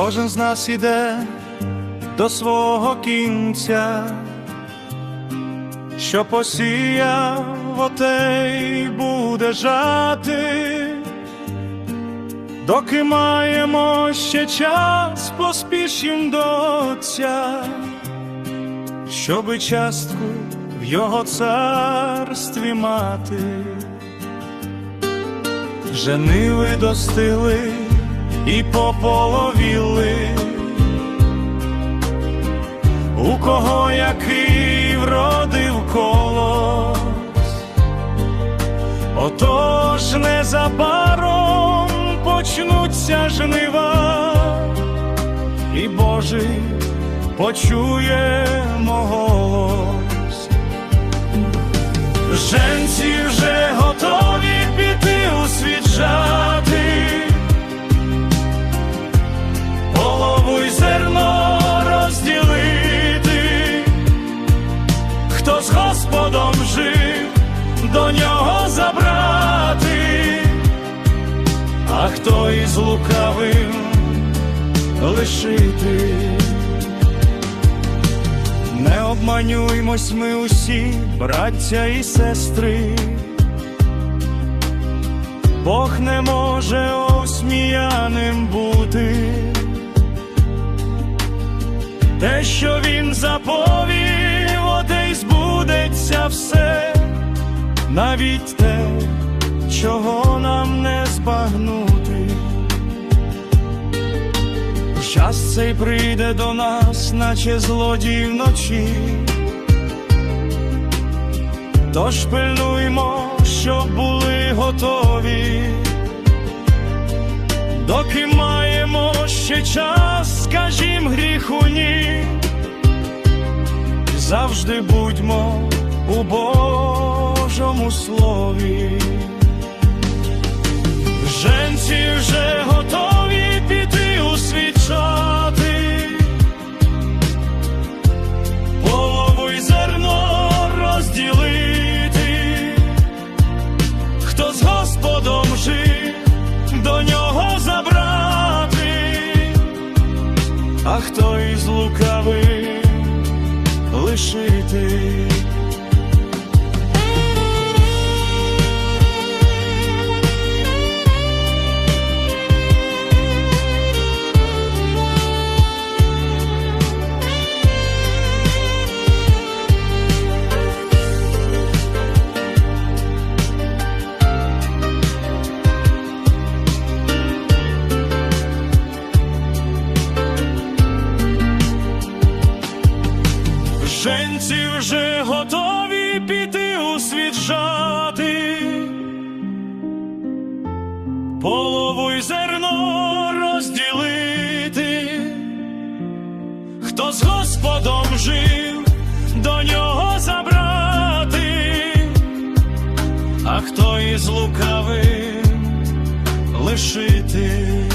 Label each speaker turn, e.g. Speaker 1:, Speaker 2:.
Speaker 1: Кожен з нас іде до свого кінця, що посіяв, отей буде жати, доки маємо ще час, поспішім до Отця, щоби частку в його царстві мати. Жениви достигли і пополовіли, у кого який вродив колос, отож незабаром почнуться жнива, і Божий почуємо голос. Женці до нього забрати, а хто із лукавим лишити. Не обманюймось ми усі, браття і сестри. Бог не може осміяним бути. Те, що він заповів, оте й збудеться все, навіть те, чого нам не збагнути. Час цей прийде до нас, наче злодій вночі. Тож пильнуймо, щоб були готові, доки маємо ще час, скажім гріху ні, завжди будьмо у Слові. Женці вже готові піти у полову й зерно розділити, хто з Господом жив, до нього забрати, а хто із лукавим лишити. Женці вже готові піти у світ жати, полову й зерно розділити, хто з Господом жив, до нього забрати, а хто із лукавим лишити.